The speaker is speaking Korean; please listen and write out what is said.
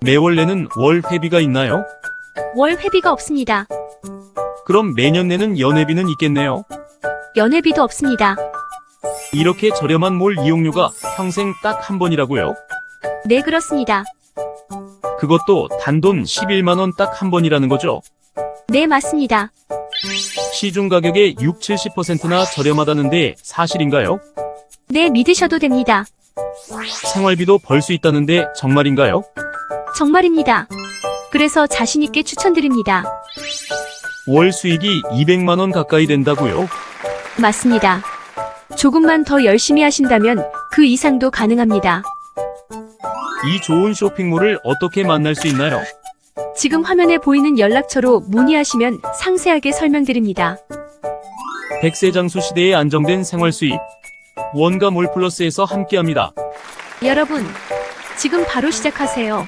매월 내는 월 회비가 있나요? 월 회비가 없습니다. 그럼 매년 내는 연회비는 있겠네요. 연회비도 없습니다. 이렇게 저렴한 몰 이용료가 평생 딱 한 번이라고요? 네, 그렇습니다. 그것도 단돈 11만 원 딱 한 번이라는 거죠? 네, 맞습니다. 시중 가격의 6, 70%나 저렴하다는데 사실인가요? 네, 믿으셔도 됩니다. 생활비도 벌 수 있다는데 정말인가요? 정말입니다. 그래서 자신있게 추천드립니다. 월 수익이 200만원 가까이 된다고요? 맞습니다. 조금만 더 열심히 하신다면 그 이상도 가능합니다. 이 좋은 쇼핑몰을 어떻게 만날 수 있나요? 지금 화면에 보이는 연락처로 문의하시면 상세하게 설명드립니다. 백세 장수 시대에 안정된 생활 수입. 원가 몰 플러스에서 함께합니다. 여러분, 지금 바로 시작하세요.